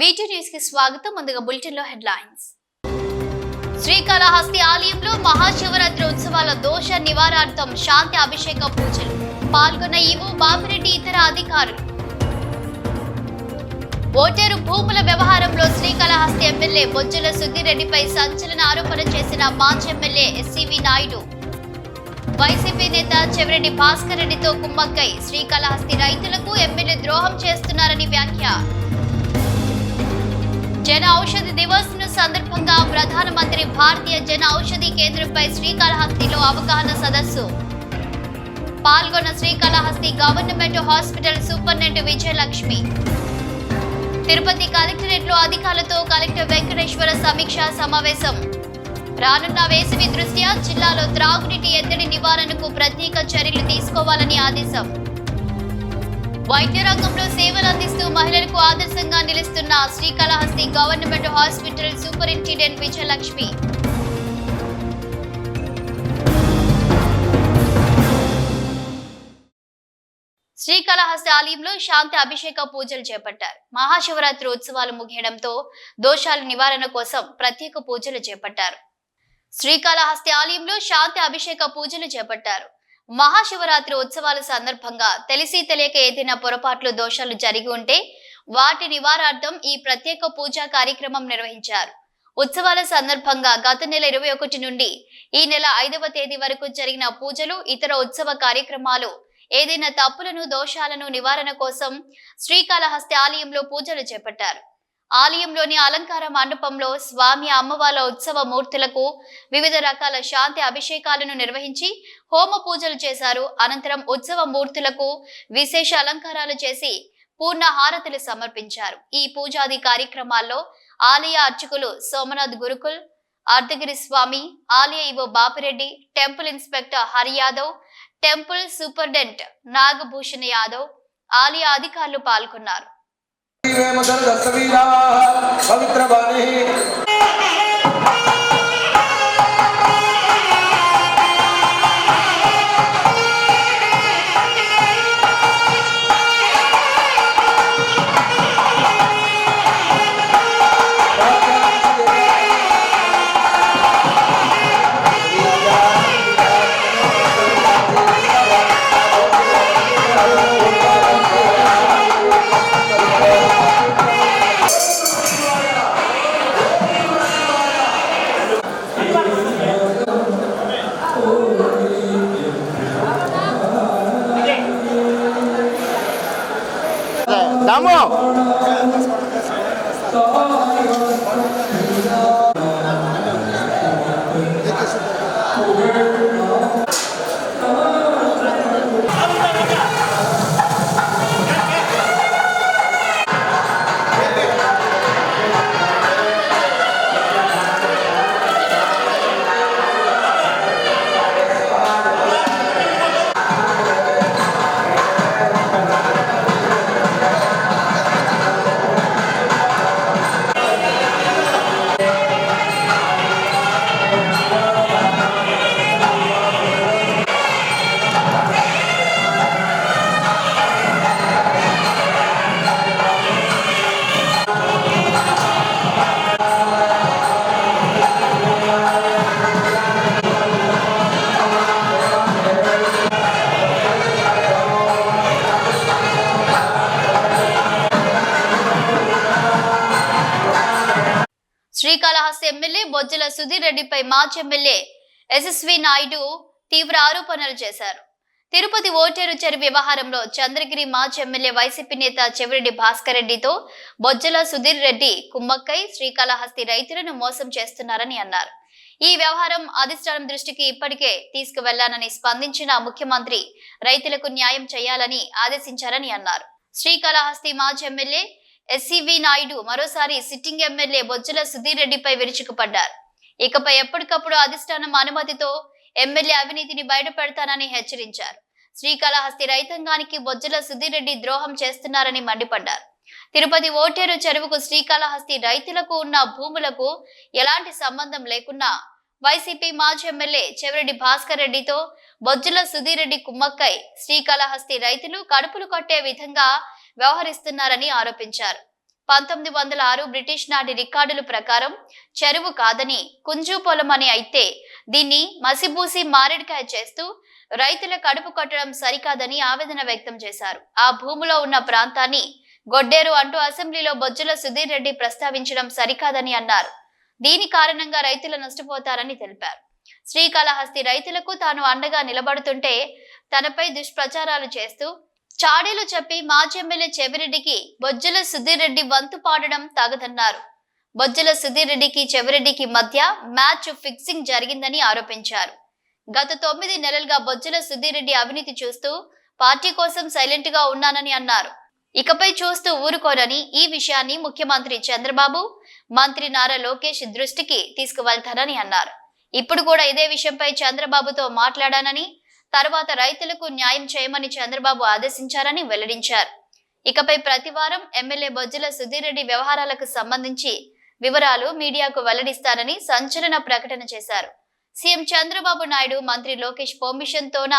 వీటి న్యూస్కి స్వాగతం. ముందుగా బులెటిన్లో హెడ్లైన్స్. శ్రీకాళహస్తి ఆలయంలో మహాశివరాత్రి ఉత్సవాల దోష నివారార్థం శాంతి అభిషేక పూజలు. పాల్గొన్న ఈవో బాపిరెడ్డి ఇతర అధికారులు. ఓటేరు భూముల వ్యవహారంలో శ్రీకాళహస్తి ఎమ్మెల్యే బొజ్జల సుద్దిరెడ్డిపై సంచలన ఆరోపణ చేసిన మాజీ ఎమ్మెల్యే ఎస్సీవి నాయుడు. వైసీపీ నేత చెవిరెడ్డి భాస్కర్ రెడ్డితో కుమ్మక్కై శ్రీకాళహస్తి రైతులకు ఎమ్మెల్యే ద్రోహం చేస్తున్నారని వ్యాఖ్య. జన ఔషధి దివస్ను సందర్భంగా ప్రధానమంత్రి భారతీయ జన ఔషధి కేంద్రంపై శ్రీకాళహస్తిలో అవగాహన సదస్సు. పాల్గొన్న Srikalahasti government hospital superintendent Vijayalakshmi. Tirupati కలెక్టరేట్లో అధికారులతో కలెక్టర్ వెంకటేశ్వర సమీక్ష సమావేశం. రానున్న వేసవి దృష్ట్యా జిల్లాలో త్రాగునీటి ఎద్దడి నివారణకు ప్రత్యేక చర్యలు తీసుకోవాలని ఆదేశం. వైద్య రంగంలో సేవలు అందిస్తూ మహిళలకు ఆదర్శంగా నిలుస్తున్న Srikalahasti government hospital superintendent Vijayalakshmi. Srikalahasti ఆలయంలో శాంతి అభిషేక పూజలు చేపట్టారు. మహాశివరాత్రి ఉత్సవాలు ముగియడంతో దోషాల నివారణ కోసం ప్రత్యేక పూజలు చేపట్టారు. శ్రీకాళహస్తి ఆలయంలో శాంతి అభిషేక పూజలు చేపట్టారు. మహాశివరాత్రి ఉత్సవాల సందర్భంగా తెలిసి తెలియక ఏదైనా పొరపాట్లు దోషాలు జరిగి ఉంటే వాటి నివారార్థం ఈ ప్రత్యేక పూజా కార్యక్రమం నిర్వహించారు. ఉత్సవాల సందర్భంగా గత నెల ఇరవై ఒకటి నుండి ఈ నెల ఐదవ తేదీ వరకు జరిగిన పూజలు ఇతర ఉత్సవ కార్యక్రమాలు ఏదైనా తప్పులను దోషాలను నివారణ కోసం శ్రీకాళహస్తి ఆలయంలో పూజలు చేపట్టారు. ఆలయంలోని అలంకార మండపంలో స్వామి అమ్మవార్ల ఉత్సవ మూర్తులకు వివిధ రకాల శాంతి అభిషేకాలను నిర్వహించి హోమ పూజలు చేశారు. అనంతరం ఉత్సవ మూర్తులకు విశేష అలంకారాలు చేసి పూర్ణ హారతులు సమర్పించారు. ఈ పూజాది కార్యక్రమాల్లో ఆలయ అర్చకులు సోమనాథ్ గురుకుల్ అర్ధగిరి స్వామి ఆలయ EO Bapireddy temple inspector Hari Yadav temple superintendent Nagabhushan Yadav ఆలయ అధికారులు పాల్గొన్నారు. पवित्र बाणी రెడ్డిపై మాజీ ఎమ్మెల్యే ఎస్ఎస్వి నాయుడు తీవ్ర ఆరోపణలు చేశారు. తిరుపతి ఓటేరు చెరు వ్యవహారంలో చంద్రగిరి మాజీ ఎమ్మెల్యే వైసీపీ నేత చెవిరెడ్డి భాస్కర్ రెడ్డితో బొజ్జల సుధీర్ రెడ్డి కుమ్మక్కై శ్రీకాళహస్తి రైతులను మోసం చేస్తున్నారని అన్నారు. ఈ వ్యవహారం అధిష్టానం దృష్టికి ఇప్పటికే తీసుకువెళ్ళానని స్పందించిన ముఖ్యమంత్రి రైతులకు న్యాయం చేయాలని ఆదేశించారని అన్నారు. శ్రీకాళహస్తి మాజీ ఎమ్మెల్యే ఎస్సీవి నాయుడు మరోసారి సిట్టింగ్ ఎమ్మెల్యే బొజ్జల సుధీర్ రెడ్డిపై విరుచుకుపడ్డారు. ఇకపై ఎప్పటికప్పుడు అధిష్టానం అనుమతితో ఎమ్మెల్యే అవినీతిని బయటపెడతానని హెచ్చరించారు. శ్రీకాళహస్తి రైతాంగానికి బొజ్జల సుధీరెడ్డి ద్రోహం చేస్తున్నారని మండిపడ్డారు. తిరుపతి ఓటేరు చెరువుకు శ్రీకాళహస్తి రైతులకు ఉన్న భూములకు ఎలాంటి సంబంధం లేకున్నా వైసీపీ మాజీ ఎమ్మెల్యే చెవిరెడ్డి భాస్కర్ రెడ్డితో బొజ్జుల సుధీర్ రెడ్డి కుమ్మక్కై శ్రీకాళహస్తి రైతులు కడుపులు కట్టే విధంగా వ్యవహరిస్తున్నారని ఆరోపించారు. పంతొమ్మిది వందల ఆరు బ్రిటిష్ నాటి రికార్డుల ప్రకారం చెరువు కాదని కుంజు పొలం అని అయితే దీన్ని మసిబూసి మారేడుకాయ చేస్తూ రైతుల కడుపు కొట్టడం సరికాదని ఆవేదన వ్యక్తం చేశారు. ఆ భూమిలో ఉన్న ప్రాంతాన్ని గొడ్డేరు అంటూ అసెంబ్లీలో బొజ్జుల సుధీర్ రెడ్డి ప్రస్తావించడం సరికాదని అన్నారు. దీని కారణంగా రైతులు నష్టపోతారని తెలిపారు. శ్రీకాళహస్తి రైతులకు తాను అండగా నిలబడుతుంటే తనపై దుష్ప్రచారాలు చేస్తూ చాడీలు చెప్పి మాజీ ఎమ్మెల్యే చెవిరెడ్డికి బొజ్జల సుధీర్ రెడ్డి వంతు పాడడం తగదన్నారు. బొజ్జల సుధీర్ రెడ్డికి చెవిరెడ్డికి మధ్య మ్యాచ్ ఫిక్సింగ్ జరిగిందని ఆరోపించారు. గత తొమ్మిది నెలలుగా బొజ్జల సుధీర్ రెడ్డి అవినీతి చూస్తూ పార్టీ కోసం సైలెంట్గా ఉన్నానని అన్నారు. ఇకపై చూస్తూ ఊరుకోనని ఈ విషయాన్ని ముఖ్యమంత్రి చంద్రబాబు మంత్రి నారా లోకేష్ దృష్టికి తీసుకువెళ్తానని అన్నారు. ఇప్పుడు కూడా ఇదే విషయంపై చంద్రబాబుతో మాట్లాడానని తర్వాత రైతులకు న్యాయం చేయమని చంద్రబాబు ఆదేశించారని వెల్లడించారు. ఇకపై ప్రతివారం ఎమ్మెల్యే బొజ్జల సుధీర్ రెడ్డి వ్యవహారాలకు సంబంధించి వివరాలు మీడియాకు వెల్లడిస్తారని సంచలన ప్రకటన చేశారు. సీఎం చంద్రబాబు నాయుడు మంత్రి లోకేష్ పర్మిషన్ తోన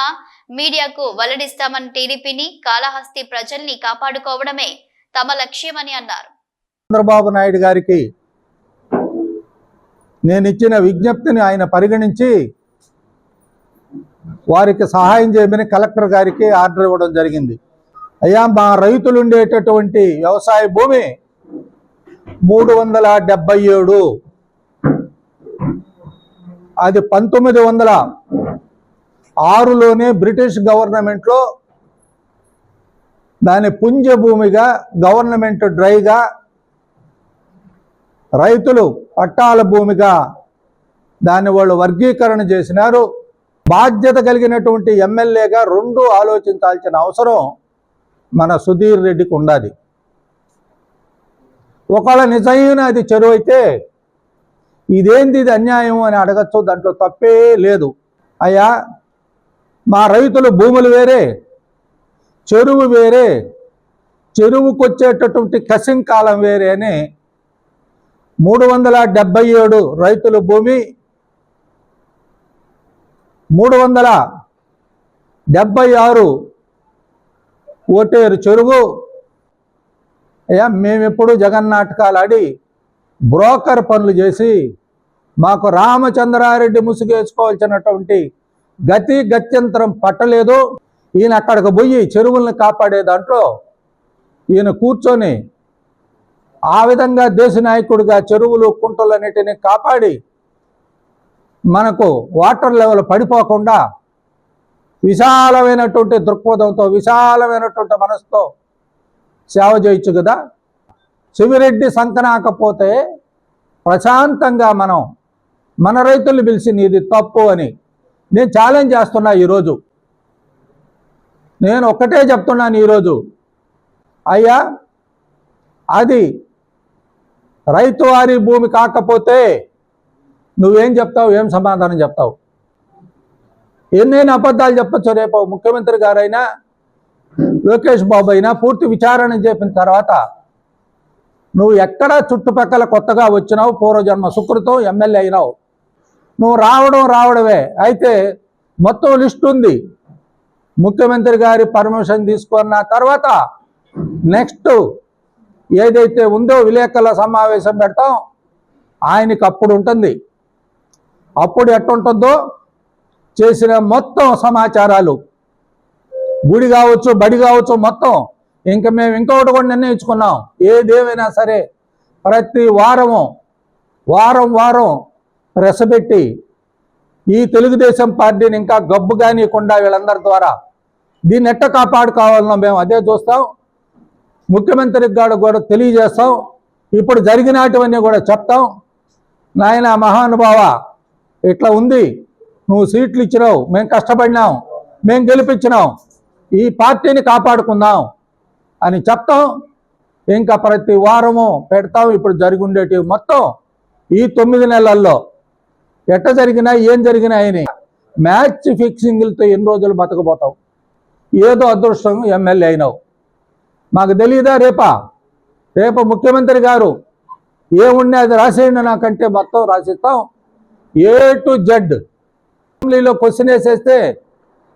మీడియాకు వెల్లడిస్తామని టీడీపీని కాళహస్తి ప్రజల్ని కాపాడుకోవడమే తమ లక్ష్యమని అన్నారు. చంద్రబాబు నాయుడు గారికి నేను ఇచ్చిన విజ్ఞప్తిని ఆయన పరిగణించి వారికి సహాయం చేయమని కలెక్టర్ గారికి ఆర్డర్ ఇవ్వడం జరిగింది. అయ్యా మా రైతులు ఉండేటటువంటి వ్యవసాయ భూమి మూడు వందల డెబ్బై ఏడు. అది పంతొమ్మిది వందల ఆరులోనే బ్రిటిష్ గవర్నమెంట్లో దాని పుంజ భూమిగా గవర్నమెంట్ డ్రైగా రైతులు పట్టాల భూమిగా దాన్ని వాళ్ళు వర్గీకరణ చేసినారు. బాధ్యత కలిగినటువంటి ఎమ్మెల్యేగా రెండు ఆలోచించాల్సిన అవసరం మన సుధీర్ రెడ్డికి ఉండాలి. ఒకవేళ నిజమైన అది చెరువు అయితే ఇదేంది ఇది అన్యాయం అని అడగచ్చు దాంట్లో తప్పే లేదు. అయ్యా మా రైతుల భూములు వేరే చెరువు వేరే చెరువుకు వచ్చేటటువంటి కసింగ్ కాలం వేరే అని మూడు వందల డెబ్బై ఏడు రైతుల భూమి మూడు వందల డెబ్బై ఆరు ఓటేరు చెరువు. అయ్యా మేమెప్పుడు జగన్నాటకాలు ఆడి బ్రోకర్ పనులు చేసి మాకు రామచంద్రారెడ్డి ముసుగేసుకోవాల్సినటువంటి గతి గత్యంతరం పట్టలేదు. ఈయన అక్కడికి పోయి చెరువుల్ని కాపాడే దాంట్లో ఈయన కూర్చొని ఆ విధంగా దేశ నాయకుడిగా చెరువులు కుంటలు కుంటలన్నిటిని కాపాడి మనకు వాటర్ లెవెల్ పడిపోకుండా విశాలమైనటువంటి దృక్పథంతో విశాలమైనటువంటి మనసుతో సేవ చేయొచ్చు కదా? చెవిరెడ్డి సంకనాకపోతే ప్రశాంతంగా మనం మన రైతులు పిలిచి ఇది తప్పు అని నేను ఛాలెంజ్ చేస్తున్నా ఈరోజు. నేను ఒక్కటే చెప్తున్నాను ఈరోజు. అయ్యా అది రైతు వారి భూమి కాకపోతే నువ్వేం చెప్తావు ఏం సమాధానం చెప్తావు? ఎన్నైనా అబద్ధాలు చెప్పచ్చు రేపు ముఖ్యమంత్రి గారైనా లోకేష్ బాబు అయినా పూర్తి విచారణ చెప్పిన తర్వాత నువ్వు ఎక్కడ చుట్టుపక్కల కొత్తగా వచ్చినావు పూర్వజన్మ సుకృతం ఎమ్మెల్యే అయినావు. నువ్వు రావడం రావడమే. అయితే మొత్తం లిస్ట్ ఉంది. ముఖ్యమంత్రి గారి పర్మిషన్ తీసుకున్న తర్వాత నెక్స్ట్ ఏదైతే ఉందో విలేకరుల సమావేశం పెడతాం ఆయనకి అప్పుడు ఉంటుంది. అప్పుడు ఎట్టుంటుందో చేసిన మొత్తం సమాచారాలు. గుడి కావచ్చు బడి కావచ్చు మొత్తం. ఇంకా మేము ఇంకొకటి కూడా నిర్ణయించుకున్నాం. ఏదేమైనా సరే ప్రతి వారము వారం వారం రెసబెట్టి ఈ తెలుగుదేశం పార్టీని ఇంకా గబ్బు కానీయకుండా వీళ్ళందరి ద్వారా దీన్ని ఎట్ట కాపాడుకోవాలన్నా మేము అదే చూస్తాం. ముఖ్యమంత్రికి గారు కూడా తెలియజేస్తాం. ఇప్పుడు జరిగినటువన్నీ కూడా చెప్తాం. నాయన మహానుభావ ఇట్లా ఉంది. నువ్వు సీట్లు ఇచ్చినావు. మేము కష్టపడినాం. మేము గెలిపించినాం. ఈ పార్టీని కాపాడుకుందాం అని చెప్తాం. ఇంకా ప్రతి వారము పెడతాం. ఇప్పుడు జరిగి ఉండేటివి మొత్తం ఈ తొమ్మిది నెలల్లో. ఎట్ట జరిగినా ఏం జరిగినా అని మ్యాచ్ ఫిక్సింగ్లతో ఎన్ని రోజులు బతకపోతావు ఏదో అదృష్టం ఎమ్మెల్యే అయినావు. మాకు తెలియదా రేపా? రేపు ముఖ్యమంత్రి గారు ఏమున్నా అది రాసేయండి నాకంటే మొత్తం రాసిస్తాం. ఏ టు జెడ్ అసెంబ్లీలో క్వశ్చన్ వేసేస్తే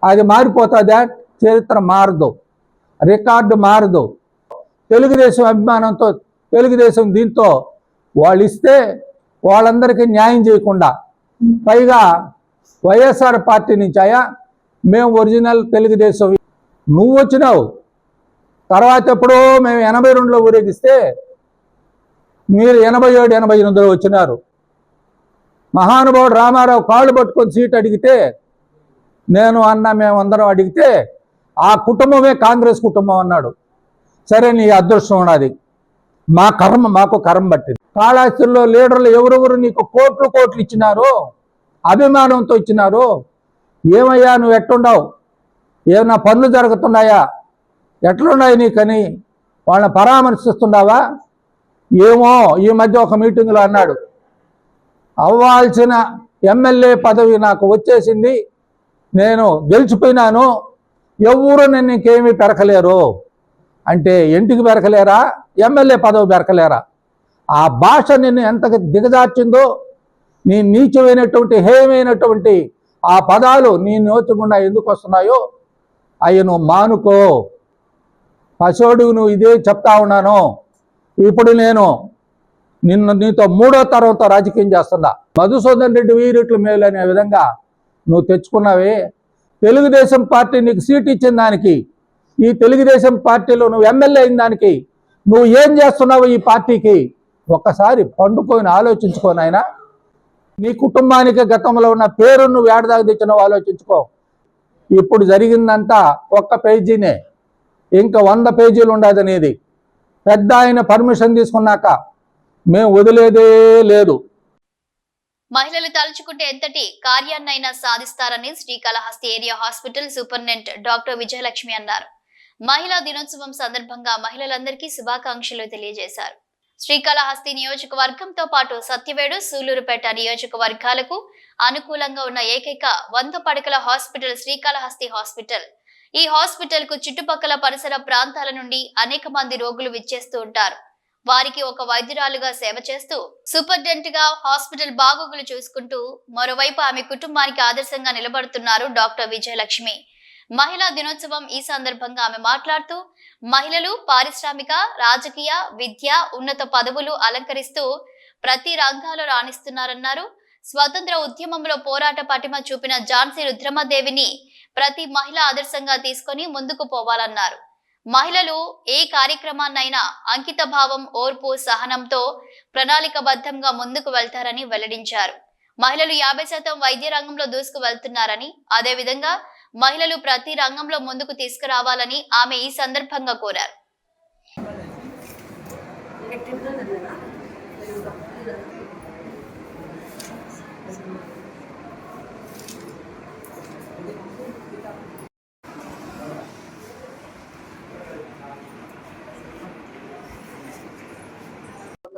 అది మారిపోతుందా? చరిత్ర మారదు. రికార్డు మారదు. తెలుగుదేశం అభిమానంతో తెలుగుదేశం దీంతో వాళ్ళు ఇస్తే వాళ్ళందరికీ న్యాయం చేయకుండా పైగా వైఎస్ఆర్ పార్టీ నుంచి అయ్యా మేము ఒరిజినల్ తెలుగుదేశం. నువ్వు వచ్చినావు. తర్వాత ఎప్పుడో మేము ఎనభై రెండులో ఊరేగిస్తే మీరు ఎనభై ఏడు ఎనభై ఎనిమిదిలో వచ్చినారు. మహానుభావుడు రామారావు కాళ్ళు పట్టుకొని సీట్ అడిగితే నేను అన్న మేమందరం అడిగితే ఆ కుటుంబమే కాంగ్రెస్ కుటుంబం అన్నాడు. సరే నీ అదృష్టం ఉన్నది. మా కర్మ మాకు కర్మ పట్టింది. కాళాస్తిలో లీడర్లు ఎవరెవరు నీకు కోట్లు కోట్లు ఇచ్చినారో అభిమానంతో ఇచ్చినారో ఏమయ్యా నువ్వు ఎట్టుండవు ఏమైనా పనులు జరుగుతున్నాయా? ఎట్లున్నాయి నీకని వాళ్ళని పరామర్శిస్తున్నావా? ఏమో ఈ మధ్య ఒక మీటింగ్లో అన్నాడు. అవ్వాల్సిన ఎమ్మెల్యే పదవి నాకు వచ్చేసింది. నేను గెలిచిపోయినాను. ఎవరు నన్ను ఇంకేమీ పెరకలేరు. అంటే ఇంటికి పెరకలేరా? ఎమ్మెల్యే పదవి పెరకలేరా? ఆ భాష నిన్ను ఎంత దిగజార్చిందో నీ నీచమైనటువంటి హేయమైనటువంటి ఆ పదాలు నీ నోచకుండా ఎందుకు వస్తున్నాయో అవి నువ్వు మానుకో. పశువుడు నువ్వు ఇదే చెప్తా ఉన్నాను. ఇప్పుడు నేను నిన్ను నీతో మూడో తరంతో రాజకీయం చేస్తున్నా. మధుసూదన్ రెడ్డి వీరిట్లు మేలు అనే విధంగా నువ్వు తెచ్చుకున్నావే. తెలుగుదేశం పార్టీ నీకు సీట్ ఇచ్చిన దానికి ఈ తెలుగుదేశం పార్టీలో నువ్వు ఎమ్మెల్యే అయిన దానికి నువ్వు ఏం చేస్తున్నావు ఈ పార్టీకి ఒక్కసారి పండుకొని ఆలోచించుకోను ఆయన నీ కుటుంబానికి గతంలో ఉన్న పేరు నువ్వు ఏడదాకా తెచ్చినావు ఆలోచించుకో. ఇప్పుడు జరిగిందంతా ఒక్క పేజీనే. ఇంకా వంద పేజీలు ఉండదు అనేది. పెద్ద ఆయన పర్మిషన్ తీసుకున్నాక మేము వదిలేదే లేదు. మహిళలు తలుచుకుంటే ఎంతటి కార్యాన్నైనా సాధిస్తారని Srikalahasti area hospital superintendent doctor Vijayalakshmi అన్నారు. మహిళా దినోత్సవం సందర్భంగా మహిళలందరికీ శుభాకాంక్షలు తెలియజేశారు. శ్రీకాళహస్తి నియోజకవర్గంతో పాటు సత్యవేడు సూలూరుపేట నియోజకవర్గాలకు అనుకూలంగా ఉన్న ఏకైక వంద పడకల హాస్పిటల్ శ్రీకాళహస్తి హాస్పిటల్. ఈ హాస్పిటల్కు చుట్టుపక్కల పరిసర ప్రాంతాల నుండి అనేక మంది రోగులు విచ్చేస్తూ ఉంటారు. వారికి ఒక వైద్యురాలుగా సేవ చేస్తూ సూపర్డెంట్గా హాస్పిటల్ బాగోగులు చూసుకుంటూ మరోవైపు ఆమె కుటుంబానికి ఆదర్శంగా నిలబడుతున్నారు డాక్టర్ విజయలక్ష్మి. మహిళా దినోత్సవం ఈ సందర్భంగా ఆమె మాట్లాడుతూ మహిళలు పారిశ్రామిక రాజకీయ విద్య ఉన్నత పదవులు అలంకరిస్తూ ప్రతి రంగాల్లో రాణిస్తున్నారన్నారు. స్వతంత్ర ఉద్యమంలో పోరాట పటిమ చూపిన ఝాన్సీ రుద్రమదేవిని ప్రతి మహిళ ఆదర్శంగా తీసుకొని ముందుకు పోవాలన్నారు. మహిళలు ఏ కార్యక్రమాన్నైనా అంకిత భావం ఓర్పు సహనంతో ప్రణాళికబద్ధంగా ముందుకు వెళ్తారని వెల్లడించారు. మహిళలు యాభై శాతం వైద్య రంగంలో దూసుకు వెళ్తున్నారని అదేవిధంగా మహిళలు ప్రతి రంగంలో ముందుకు తీసుకురావాలని ఆమె ఈ సందర్భంగా కోరారు.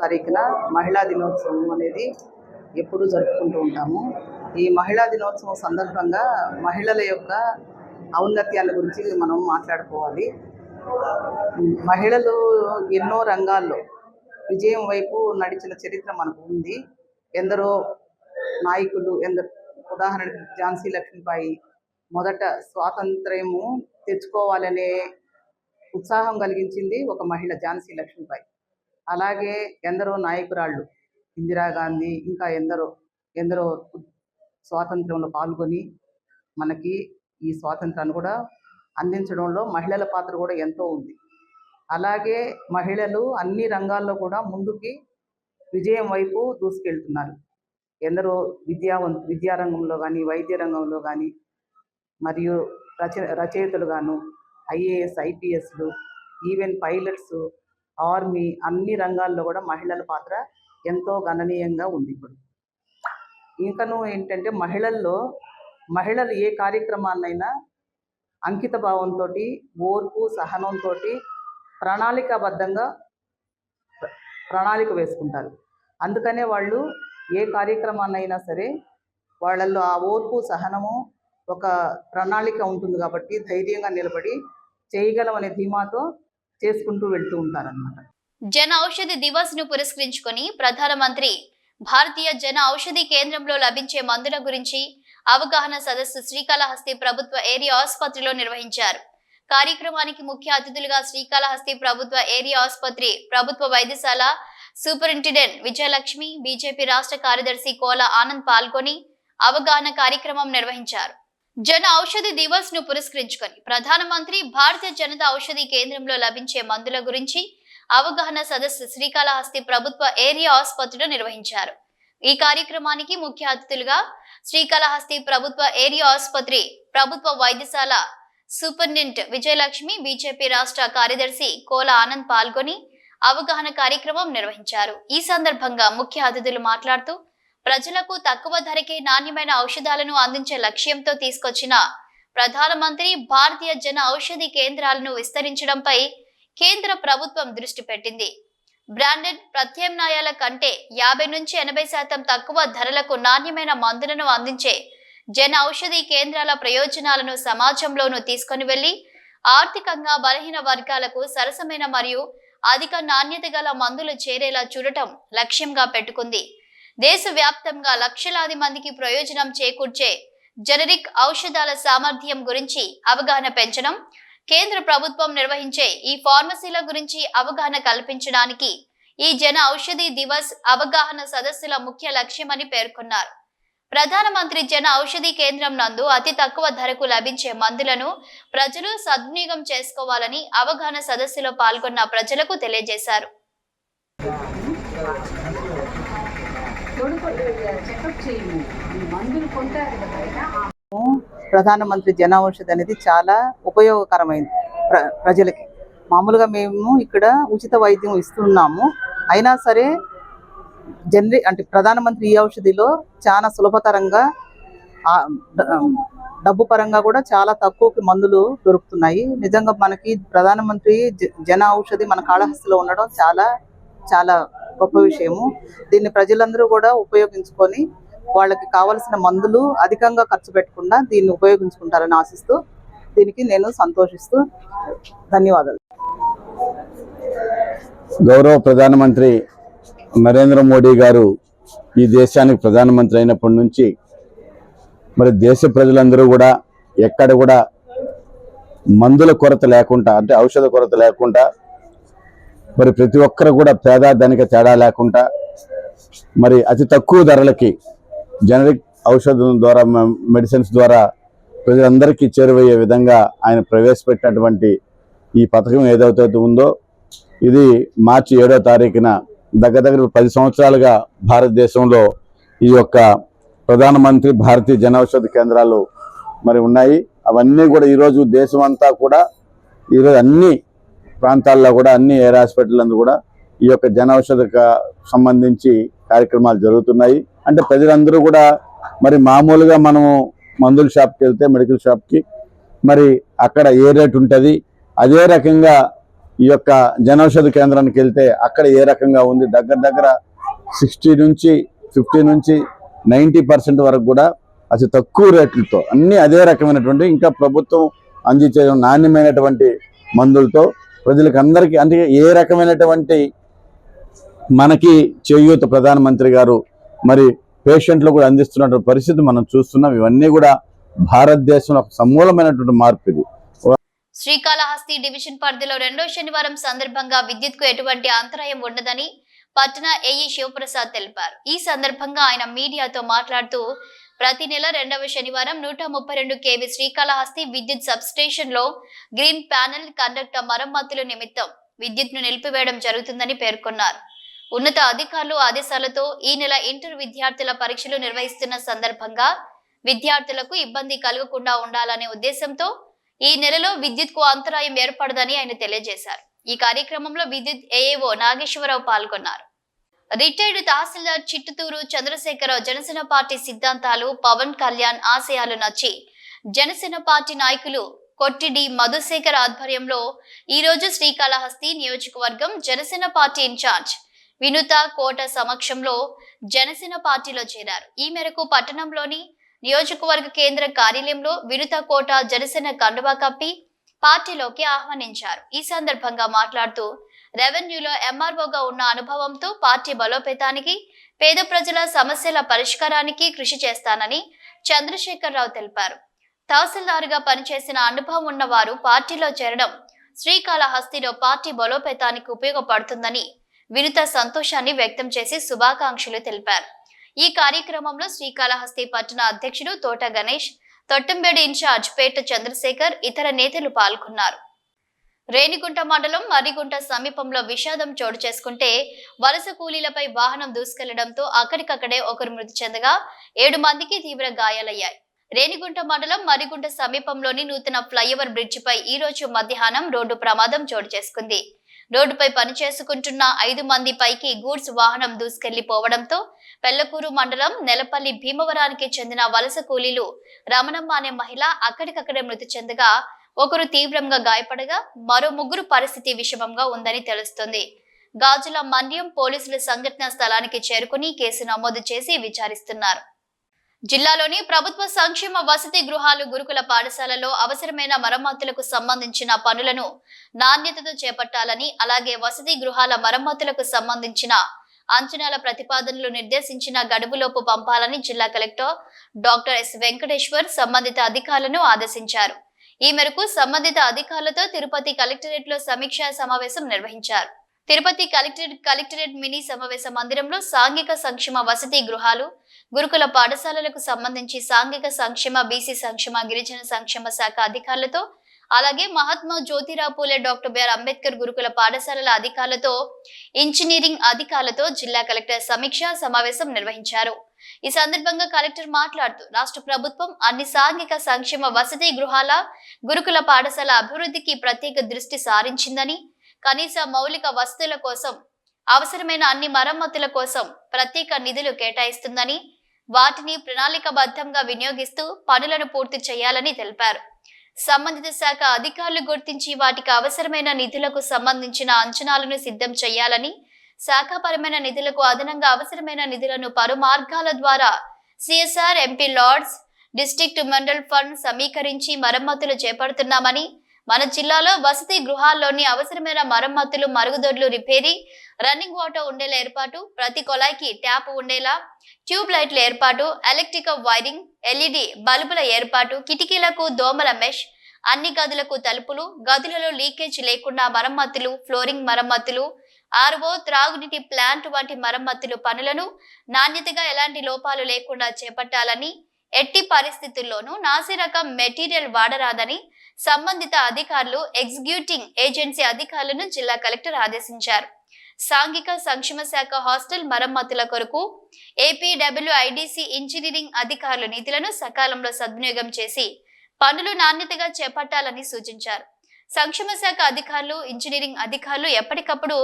తారీఖున మహిళా దినోత్సవం అనేది ఎప్పుడూ జరుపుకుంటూ ఉంటాము. ఈ మహిళా దినోత్సవం సందర్భంగా మహిళల యొక్క ఔన్నత్యాల గురించి మనం మాట్లాడుకోవాలి. మహిళలు ఎన్నో రంగాల్లో విజయం వైపు నడిచిన చరిత్ర మనకు ఉంది. ఎందరో నాయకులు ఎందరు ఉదాహరణకి ఝాన్సీ లక్ష్మీబాయి మొదట స్వాతంత్ర్యము తెచ్చుకోవాలనే ఉత్సాహం కలిగించింది ఒక మహిళ ఝాన్సీ లక్ష్మీబాయి. అలాగే ఎందరో నాయకురాళ్ళు ఇందిరాగాంధీ ఇంకా ఎందరో ఎందరో స్వాతంత్రంలో పాల్గొని మనకి ఈ స్వాతంత్రాన్ని కూడా అందించడంలో మహిళల పాత్ర కూడా ఎంతో ఉంది. అలాగే మహిళలు అన్ని రంగాల్లో కూడా ముందుకి విజయం వైపు దూసుకెళ్తున్నారు. ఎందరో విద్యావంత విద్యారంగంలో కానీ వైద్య రంగంలో కానీ మరియు రచ రచయితలు గాను ఐఏఎస్ ఐపీఎస్లు ఈవెన్ పైలట్స్ ఆర్మీ అన్ని రంగాల్లో కూడా మహిళల పాత్ర ఎంతో గణనీయంగా ఉంది ఇప్పుడు. ఇంకను ఏంటంటే మహిళల్లో మహిళలు ఏ కార్యక్రమాన్నైనా అంకిత భావంతో ఓర్పు సహనంతో ప్రణాళికాబద్ధంగా ప్రణాళిక వేసుకుంటారు. అందుకనే వాళ్ళు ఏ కార్యక్రమాన్నైనా సరే వాళ్ళల్లో ఆ ఓర్పు సహనము ఒక ప్రణాళిక ఉంటుంది కాబట్టి ధైర్యంగా నిలబడి చేయగలమనే ధీమాతో చేసుకుంటూ వెళ్తూ ఉంటారన్నమాట. జన ఔషధి దివస్ను పురస్కరించుకొని ప్రధానమంత్రి భారతీయ జన ఔషధి కేంద్రంలో లభించే మందుల గురించి అవగాహన సదస్సు శ్రీకాళహస్తి ప్రభుత్వ ఏరియా ఆసుపత్రిలో నిర్వహించారు. కార్యక్రమానికి ముఖ్య అతిథులుగా శ్రీకాళహస్తి ప్రభుత్వ ఏరియా ఆసుపత్రి ప్రభుత్వ వైద్యశాల సూపరింటెండెంట్ విజయలక్ష్మి బీజేపీ రాష్ట్ర కార్యదర్శి కోల ఆనంద్ పాల్గొని అవగాహన కార్యక్రమం నిర్వహించారు. జన ఔషధి దివస్ను పురస్కరించుకొని ప్రధానమంత్రి భారతీయ జనతా ఔషధి కేంద్రంలో లభించే మందుల గురించి అవగాహన సదస్సు శ్రీకాళహస్తి ప్రభుత్వ ఏరియా ఆసుపత్రిలో నిర్వహించారు. ఈ కార్యక్రమానికి ముఖ్య అతిథులుగా శ్రీకాళహస్తి ప్రభుత్వ ఏరియా ఆసుపత్రి ప్రభుత్వ వైద్యశాల సూపరింటెండెంట్ విజయలక్ష్మి బీజేపీ రాష్ట్ర కార్యదర్శి కోల ఆనంద్ పాల్గొని అవగాహన కార్యక్రమం నిర్వహించారు. ఈ సందర్భంగా ముఖ్య అతిథులు మాట్లాడుతూ ప్రజలకు తక్కువ ధరకే నాణ్యమైన ఔషధాలను అందించే లక్ష్యంతో తీసుకొచ్చిన ప్రధానమంత్రి భారతీయ జన ఔషధి కేంద్రాలను విస్తరించడంపై కేంద్ర ప్రభుత్వం దృష్టి పెట్టింది. బ్రాండెడ్ ప్రత్యామ్నాయాల కంటే యాభై నుంచి ఎనభై శాతం తక్కువ ధరలకు నాణ్యమైన మందులను అందించే జన ఔషధి కేంద్రాల ప్రయోజనాలను సమాజంలోనూ తీసుకొని వెళ్ళి ఆర్థికంగా బలహీన వర్గాలకు సరసమైన మరియు అధిక నాణ్యత గల మందులు చేరేలా చూడటం లక్ష్యంగా పెట్టుకుంది. దేశవ్యాప్తంగా లక్షలాది మందికి ప్రయోజనం చేకూర్చే జనరిక్ ఔషధాల సామర్థ్యం గురించి అవగాహన పెంచడం కేంద్ర ప్రభుత్వం నిర్వహించే ఈ ఫార్మసీల గురించి అవగాహన కల్పించడానికి ఈ జన ఔషధి దివస్ అవగాహన సదస్సుల ముఖ్య లక్ష్యమని పేర్కొన్నారు. ప్రధానమంత్రి జన ఔషధి కేంద్రం నందు అతి తక్కువ ధరకు లభించే మందులను ప్రజలు సద్వినియోగం చేసుకోవాలని అవగాహన సదస్సులో పాల్గొన్న ప్రజలకు తెలియజేశారు చెకప్ చేయము ఈ మందులు కొంటారు కదా బయట ఆ ప్రధానమంత్రి జన ఔషధి అనేది చాలా ఉపయోగకరమైంది ప్ర ప్రజలకి. మామూలుగా మేము ఇక్కడ ఉచిత వైద్యం ఇస్తున్నాము. అయినా సరే జనరే అంటే ప్రధానమంత్రి ఈ ఔషధిలో చాలా సులభతరంగా డబ్బు పరంగా కూడా చాలా తక్కువకి మందులు దొరుకుతున్నాయి. నిజంగా మనకి ప్రధానమంత్రి జ- జన ఔషధి మన కాళహస్తిలో ఉండడం చాలా చాలా గొప్ప విషయము. దీన్ని ప్రజలందరూ కూడా ఉపయోగించుకొని వాళ్ళకి కావలసిన మందులు అధికంగా ఖర్చు పెట్టకుండా దీన్ని ఉపయోగించుకుంటారని ఆశిస్తూ దీనికి నేను సంతోషిస్తూ ధన్యవాదాలు. గౌరవ ప్రధానమంత్రి నరేంద్ర మోడీ గారు ఈ దేశానికి ప్రధానమంత్రి అయినప్పటి నుంచి మరి దేశ ప్రజలందరూ కూడా ఎక్కడ కూడా మందుల కొరత లేకుండా అంటే ఔషధ కొరత లేకుండా మరి ప్రతి ఒక్కరు కూడా పేద ధనిక తేడా లేకుండా మరి అతి తక్కువ ధరలకి జనరిక్ ఔషధం ద్వారా మెడిసిన్స్ ద్వారా ప్రజలందరికీ చేరువయ్యే విధంగా ఆయన ప్రవేశపెట్టినటువంటి ఈ పథకం ఏదైతే ఉందో ఇది మార్చి ఏడో తారీఖున దగ్గర దగ్గర పది సంవత్సరాలుగా భారతదేశంలో ఈ యొక్క ప్రధానమంత్రి భారతీయ జనౌషధ కేంద్రాలు మరి ఉన్నాయి. అవన్నీ కూడా ఈరోజు దేశం అంతా కూడా ఈరోజు అన్ని ప్రాంతాల్లో కూడా అన్ని ఎయిర్ హాస్పిటల్ అందు కూడా ఈ యొక్క జనౌషధికి సంబంధించి కార్యక్రమాలు జరుగుతున్నాయి. అంటే ప్రజలందరూ కూడా మరి మామూలుగా మనము మందుల షాప్కి వెళ్తే మెడికల్ షాప్కి మరి అక్కడ ఏ రేట్ ఉంటుంది అదే రకంగా ఈ యొక్క జనౌషధి కేంద్రానికి వెళ్తే అక్కడ ఏ రకంగా ఉంది దగ్గర దగ్గర సిక్స్టీ నుంచి ఫిఫ్టీ నుంచి నైంటీ పర్సెంట్ వరకు కూడా అతి తక్కువ రేట్లతో అన్నీ అదే రకమైనటువంటి ఇంకా ప్రభుత్వం అందించే నాణ్యమైనటువంటి మందులతో ప్రజలకు అందరికీ అంటే ఏ రకమైనటువంటి మనకి చేయూత ప్రధానమంత్రి గారు మరి పేషెంట్లు కూడా అందిస్తున్నటువంటి పరిస్థితి మనం చూస్తున్నాం. ఇవన్నీ కూడా భారతదేశంలో ఒక సమూలమైనటువంటి మార్పు ఇది. శ్రీకాళహస్తి డివిజన్ పరిధిలో రెండో శనివారం సందర్భంగా విద్యుత్కు ఎటువంటి అంతరాయం ఉండదని పట్టణ ఏఈ శివప్రసాద్ తెలిపారు. ఈ సందర్భంగా ఆయన మీడియాతో మాట్లాడుతూ ప్రతి నెల రెండవ శనివారం నూట ముప్పై రెండు కేవీ శ్రీకాళహస్తి విద్యుత్ సబ్స్టేషన్లో గ్రీన్ ప్యానెల్ కండక్టర్ మరమ్మతుల నిమిత్తం విద్యుత్ను నిలిపివేయడం జరుగుతుందని పేర్కొన్నారు. ఉన్నత అధికారులు ఆదేశాలతో ఈ నెల ఇంటర్ విద్యార్థుల పరీక్షలు నిర్వహిస్తున్న సందర్భంగా విద్యార్థులకు ఇబ్బంది కలగకుండా ఉండాలనే ఉద్దేశంతో ఈ నెలలో విద్యుత్కు అంతరాయం ఏర్పడదని ఆయన తెలియజేశారు. ఈ కార్యక్రమంలో విద్యుత్ ఏఏఓ నాగేశ్వరరావు పాల్గొన్నారు. రిటైర్డ్ తహసీల్దార్ చిట్టుతూరు చంద్రశేఖరరావు జనసేన పార్టీ సిద్ధాంతాలు పవన్ కళ్యాణ్ ఆశయాలు నచ్చి జనసేన పార్టీ నాయకులు కొట్టిడి మధుశేఖర్ ఆధ్వర్యంలో ఈ రోజు శ్రీకాళహస్తి నియోజకవర్గం జనసేన పార్టీ ఇన్ఛార్జ్ వినుత కోట సమక్షంలో జనసేన పార్టీలో చేరారు. ఈ మేరకు పట్టణంలోని నియోజకవర్గ కేంద్ర కార్యాలయంలో వినుత కోట జనసేన కండువా కప్పి పార్టీలోకి ఆహ్వానించారు. ఈ సందర్భంగా మాట్లాడుతూ రెవెన్యూలో ఎంఆర్ఓగా ఉన్న అనుభవంతో పార్టీ బలోపేతానికి పేద ప్రజల సమస్యల పరిష్కారానికి కృషి చేస్తానని చంద్రశేఖర్ రావు తెలిపారు. తహసీల్దారుగా పనిచేసిన అనుభవం ఉన్న వారు పార్టీలో చేరడం శ్రీకాళహస్తిలో పార్టీ బలోపేతానికి ఉపయోగపడుతుందని వినుత సంతోషాన్ని వ్యక్తం చేసి శుభాకాంక్షలు తెలిపారు. ఈ కార్యక్రమంలో శ్రీకాళహస్తి పట్టణ అధ్యక్షుడు తోట గణేష్ తొట్టంబేడి ఇన్ఛార్జ్ పేట చంద్రశేఖర్ ఇతర నేతలు పాల్గొన్నారు. రేణిగుంట మండలం మర్రిగుంట సమీపంలో విషాదం చోటు చేసుకుంటే వలస కూలీలపై వాహనం దూసుకెళ్ళడంతో అక్కడికక్కడే ఒకరు మృతి చెందగా ఏడు మందికి తీవ్ర గాయాలయ్యాయి. రేణిగుంట మండలం మర్రిగుంట సమీపంలోని నూతన ఫ్లైఓవర్ బ్రిడ్జిపై ఈ రోజు మధ్యాహ్నం రోడ్డు ప్రమాదం చోటు చేసుకుంది. రోడ్డుపై పనిచేసుకుంటున్న ఐదు మంది పైకి గూడ్స్ వాహనం దూసుకెళ్ళిపోవడంతో పెళ్ళకూరు మండలం నెలపల్లి భీమవరానికి చెందిన వలస కూలీలు రమణమ్మ అనే మహిళ అక్కడికక్కడే మృతి చెందగా ఒకరు తీవ్రంగా గాయపడగా మరో ముగ్గురు పరిస్థితి విషమంగా ఉందని తెలుస్తుంది. గాజుల మండ్యం పోలీసులు సంఘటనా స్థలానికి చేరుకుని కేసు నమోదు చేసి విచారిస్తున్నారు. జిల్లాలోని ప్రభుత్వ సంక్షేమ వసతి గృహాలు గురుకుల పాఠశాలలో అవసరమైన మరమ్మతులకు సంబంధించిన పనులను నాణ్యతతో చేపట్టాలని అలాగే వసతి గృహాల మరమ్మతులకు సంబంధించిన అంచనాల ప్రతిపాదనలు నిర్దేశించిన గడువులోపు పంపాలని జిల్లా కలెక్టర్ డాక్టర్ ఎస్ వెంకటేశ్వర్ సంబంధిత అధికారులను ఆదేశించారు. ఈ మేరకు సంబంధిత అధికారులతో తిరుపతి కలెక్టరేట్లో సమీక్షా సమావేశం నిర్వహించారు. తిరుపతి కలెక్టరేట్ కలెక్టరేట్ మినీ సమావేశ మందిరంలో సాంఘిక సంక్షేమ వసతి గృహాలు గురుకుల పాఠశాలలకు సంబంధించి సాంఘిక సంక్షేమ బీసీ సంక్షేమ గిరిజన సంక్షేమ శాఖ అధికారులతో అలాగే మహాత్మా జ్యోతిరావు పూలే డాక్టర్ బిఆర్ అంబేద్కర్ గురుకుల పాఠశాలల అధికారులతో ఇంజనీరింగ్ అధికారులతో జిల్లా కలెక్టర్ సమీక్ష సమావేశం నిర్వహించారు. ఈ సందర్భంగా కలెక్టర్ మాట్లాడుతూ రాష్ట్ర ప్రభుత్వం అన్ని సాంఘిక సంక్షేమ వసతి గృహాల గురుకుల పాఠశాల అభివృద్ధికి ప్రత్యేక దృష్టి సారించిందని కనీస మౌలిక వసతుల కోసం అవసరమైన అన్ని మరమ్మతుల కోసం ప్రత్యేక నిధులు కేటాయిస్తుందని వాటిని ప్రణాళికబద్ధంగా వినియోగిస్తూ పనులను పూర్తి చేయాలని తెలిపారు. సంబంధిత శాఖ అధికారులు గుర్తించి వాటికి అవసరమైన నిధులకు సంబంధించిన అంచనాలను సిద్ధం చేయాలని శాఖాపరమైన నిధులకు అదనంగా అవసరమైన నిధులను పలు మార్గాల ద్వారా CSR MP LADS district mandal fund సమీకరించి మరమ్మతులు చేపడుతున్నామని మన జిల్లాలో వసతి గృహాల్లోని అవసరమైన మరమ్మతులు మరుగుదొడ్లు రిపేరీ రన్నింగ్ వాటర్ ఉండేలా ఏర్పాటు ప్రతి కొలాయికి ట్యాప్ ఉండేలా ట్యూబ్ లైట్ల ఏర్పాటు ఎలక్ట్రికల్ వైరింగ్ ఎల్ఈడి బల్బుల ఏర్పాటు కిటికీలకు దోమల మెష్ అన్ని గదులకు తలుపులు గదులలో లీకేజ్ లేకుండా మరమ్మతులు ఫ్లోరింగ్ మరమ్మతులు ఆర్ఓ త్రాగునీటి ప్లాంట్ వంటి మరమ్మతులు పనులను నాణ్యతగా ఎలాంటి లోపాలు లేకుండా చేపట్టాలని ఎట్టి పరిస్థితుల్లోనూ నాసిరకం మెటీరియల్ వాడరాదని సంబంధిత అధికారులు ఎగ్జిక్యూటింగ్ ఏజెన్సీ అధికారులను జిల్లా కలెక్టర్ ఆదేశించారు. సాంఘిక సంక్షేమ శాఖ హాస్టల్ మరమ్మతుల కొరకు ఏపీడబ్ల్యూఐడిసి ఇంజనీరింగ్ అధికారులు నిధులను సకాలంలో సద్వినియోగం చేసి పనులు నాణ్యతగా చేపట్టాలని సూచించారు. సంక్షేమ శాఖ అధికారులు ఇంజనీరింగ్ అధికారులు ఎప్పటికప్పుడు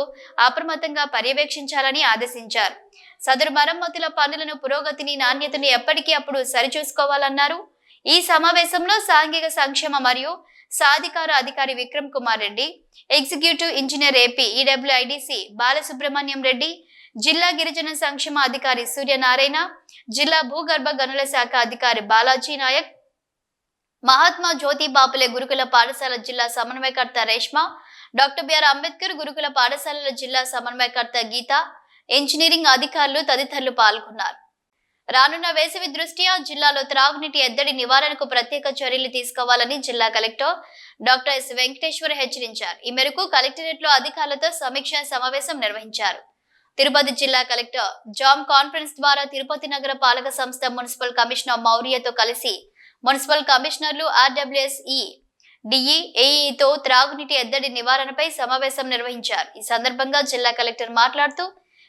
అప్రమత్తంగా పర్యవేక్షించాలని ఆదేశించారు. సదరు మరమ్మతుల పనులను పురోగతిని నాణ్యతని ఎప్పటికీ అప్పుడు సరిచూసుకోవాలన్నారు. ఈ సమావేశంలో సాంఘిక సంక్షేమ మరియు సాధికార అధికారి Vikram Kumar Reddy executive engineer AP EWIDC Balasubrahmanyam Reddy జిల్లా గిరిజన సంక్షేమ అధికారి సూర్యనారాయణ జిల్లా భూగర్భ గనుల శాఖ అధికారి బాలాజీ నాయక్ మహాత్మా జ్యోతి బాపులే గురుకుల పాఠశాల జిల్లా సమన్వయకర్త రేష్మ డాక్టర్ బిఆర్ అంబేద్కర్ గురుకుల పాఠశాలల జిల్లా సమన్వయకర్త గీత ఇంజనీరింగ్ అధికారులు తదితరులు పాల్గొన్నారు. రానున్న వేసవి దృష్ట్యా జిల్లాలో త్రాగునీటి ఎద్దడి నివారణకు ప్రత్యేక చర్యలు తీసుకోవాలని జిల్లా కలెక్టర్ డాక్టర్ ఎస్ వెంకటేశ్వర్ హెచ్చరించారు. ఈ మేరకు కలెక్టరేట్లో అధికారులతో సమీక్ష సమావేశం నిర్వహించారు. తిరుపతి జిల్లా కలెక్టర్ జామ్ కాన్ఫరెన్స్ ద్వారా తిరుపతి నగర పాలక సంస్థ మున్సిపల్ కమిషనర్ మౌర్యతో కలిసి మున్సిపల్ కమిషనర్లు ఆర్డబ్ల్యూఎస్ఈ డిఈ ఏఈతో త్రాగునీటి ఎద్దడి నివారణపై సమావేశం నిర్వహించారు. ఈ సందర్భంగా జిల్లా కలెక్టర్ మాట్లాడుతూ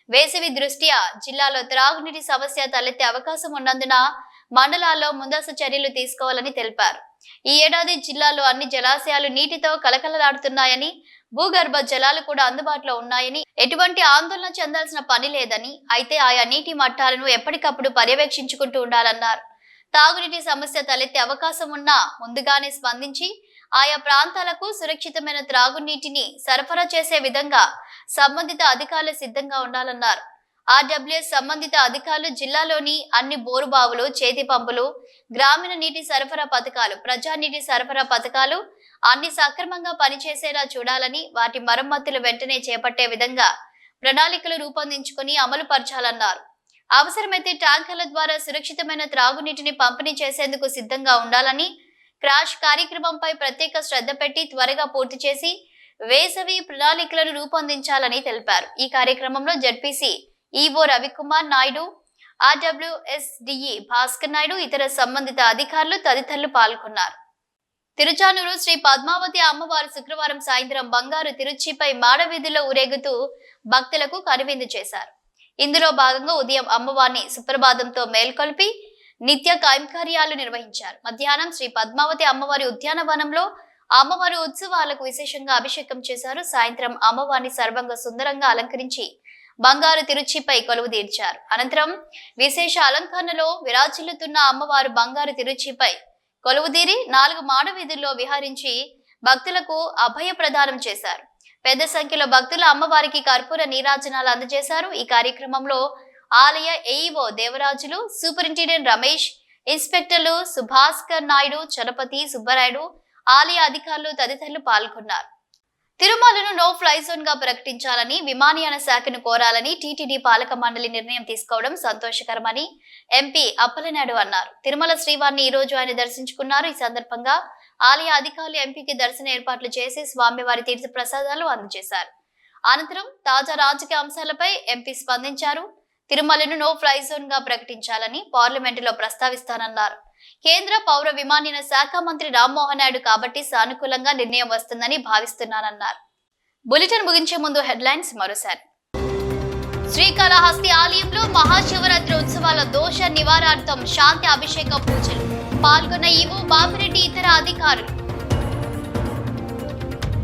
వేసవి దృష్ట్యా జిల్లాలో త్రాగునీటి సమస్య తలెత్తే అవకాశం ఉన్నందున మండలాల్లో ముందస్తు చర్యలు తీసుకోవాలని తెలిపారు. ఈ ఏడాది జిల్లాలో అన్ని జలాశయాలు నీటితో కలకలలాడుతున్నాయని భూగర్భ జలాలు కూడా అందుబాటులో ఉన్నాయని ఎటువంటి ఆందోళన చెందాల్సిన పని లేదని అయితే ఆయా నీటి మట్టాలను ఎప్పటికప్పుడు పర్యవేక్షించుకుంటూ ఉండాలన్నారు. తాగునీటి సమస్య తలెత్తే అవకాశం ఉన్నా ముందుగానే స్పందించి ఆయా ప్రాంతాలకు సురక్షితమైన త్రాగునీటిని సరఫరా చేసే విధంగా సంబంధిత అధికారులు సిద్ధంగా ఉండాలన్నారు. ఆర్డబ్ల్యూఎస్ సంబంధిత అధికారులు జిల్లాలోని అన్ని బోరుబావులు చేతి పంపులు గ్రామీణ నీటి సరఫరా పథకాలు ప్రజా నీటి సరఫరా పథకాలు అన్ని సక్రమంగా పనిచేసేలా చూడాలని వాటి మరమ్మతులు వెంటనే చేపట్టే విధంగా ప్రణాళికలు రూపొందించుకొని అమలు పరచాలన్నారు. అవసరమైతే ట్యాంకర్ల ద్వారా సురక్షితమైన త్రాగునీటిని పంపిణీ చేసేందుకు సిద్ధంగా ఉండాలని క్రాష్ కార్యక్రమంపై ప్రత్యేక శ్రద్ధ పెట్టి త్వరగా పూర్తి చేసి వేసవి ప్రణాళికలను రూపొందించాలని తెలిపారు. ఈ కార్యక్రమంలో ZPC EO Ravikumar Naidu RWS DE Bhaskar Naidu ఇతర సంబంధిత అధికారులు తదితరులు పాల్గొన్నారు. తిరుచానూరు శ్రీ పద్మావతి అమ్మవారు శుక్రవారం సాయంత్రం బంగారు తిరుచిపై మాడవీధిలో ఊరేగుతూ భక్తులకు కనువిందు చేశారు. ఇందులో భాగంగా ఉదయం అమ్మవారిని సుప్రభాతంతో మేల్కొల్పి నిత్య కైంకర్యాలు నిర్వహించారు. మధ్యాహ్నం శ్రీ పద్మావతి అమ్మవారి ఉద్యానవనంలో అమ్మవారి ఉత్సవాలకు విశేషంగా అభిషేకం చేశారు. సాయంత్రం అమ్మవారిని సర్వంగా సుందరంగా అలంకరించి బంగారు తిరుచిపై కొలువు తీర్చారు. అనంతరం విశేష అలంకరణలో విరాజిల్లుతున్న అమ్మవారు బంగారు తిరుచిపై కొలువుదీరి నాలుగు మాడవీధుల్లో విహరించి భక్తులకు అభయ ప్రదానం చేశారు. పెద్ద సంఖ్యలో భక్తులు అమ్మవారికి కర్పూర నీరాజనాలు అందజేశారు. ఈ కార్యక్రమంలో ఆలయ ఏఈఓ దేవరాజులు సూపరింటెండెంట్ రమేష్ ఇన్స్పెక్టర్లు సుభాస్కర్ నాయుడు చలపతి సుబ్బరాయుడు ఆలయ అధికారులు తదితరులు పాల్గొన్నారు. తిరుమలను నో ఫ్లై జోన్గా ప్రకటించాలని విమానయాన శాఖను కోరాలని టీటీడీ పాలక మండలి నిర్ణయం తీసుకోవడం సంతోషకరమని ఎంపీ అప్పలనాయుడు అన్నారు. తిరుమల శ్రీవారిని ఈ రోజు ఆయన దర్శించుకున్నారు. ఈ సందర్భంగా ఆలయ అధికారులు ఎంపీకి దర్శన ఏర్పాట్లు చేసి స్వామివారి తీర్థ ప్రసాదాలు అందజేశారు. అనంతరం తాజా రాజకీయ అంశాలపై ఎంపీ స్పందించారు. తిరుమలను నో ఫ్లై జోన్గా ప్రకటించాలని పార్లమెంటులో ప్రస్తావిస్తానన్నారు. కేంద్ర పౌర విమానయాన శాఖ మంత్రి రామ్మోహన్ నాయుడు కాబట్టి సానుకూలంగా నిర్ణయం వస్తుందని భావిస్తున్నానన్నారు. బులెటిన్ ముగించే ముందు హెడ్లైన్స్ మరోసారి. శ్రీకాళహస్తి ఆలయంలో మహాశివరాత్రి ఉత్సవాల దోష నివారార్థం శాంతి అభిషేక పూజలు. పాల్గొన్న ఈవో బాపిరెడ్డి ఇతర అధికారులు.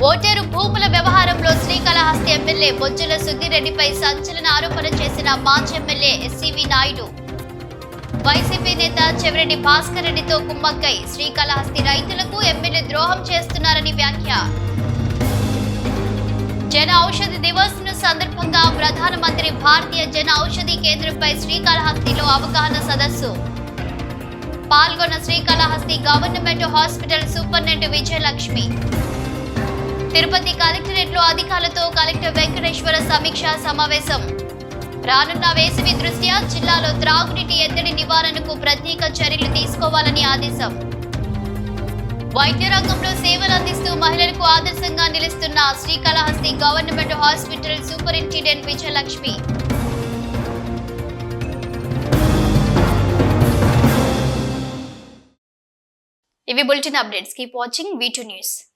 ఓటేరు భూముల వ్యవహారంలో శ్రీకాళహస్తి ఎమ్మెల్యే బొజ్జుల సుగ్గిరెడ్డిపై సంచలన ఆరోపణ చేసిన మాజీ ఎమ్మెల్యే ఎస్సీవి నాయుడు. వైసీపీ నేత చెవిరెడ్డి భాస్కర్ రెడ్డితో కుమ్మక్కై శ్రీకాళహస్తి రైతులకు ఎమ్మెల్యే ద్రోహం చేస్తున్నారని వ్యాఖ్య. జన ఔషధి దివస్ను సందర్భంగా ప్రధానమంత్రి భారతీయ జన ఔషధి కేంద్రంపై శ్రీకాళహస్తిలో అవగాహన సదస్సు. పాల్గొన్న Srikalahasti government hospital superintendent Vijayalakshmi. Tirupati కలెక్టరేట్లో అధికారులతో కలెక్టర్ వెంకటేశ్వర సమీక్ష సమావేశం. రానున్న వేసవి దృష్ట్యా జిల్లాలో త్రాగునీటి ఎద్దడి నివారణకు ప్రత్యేక చర్యలు తీసుకోవాలని ఆదేశం. వైద్య రంగంలో సేవలు అందిస్తూ మహిళలకు ఆదర్శంగా నిలుస్తున్న Srikalahasti government hospital superintendent Vijayalakshmi. ఇవి bulletin updates. Keep watching V News.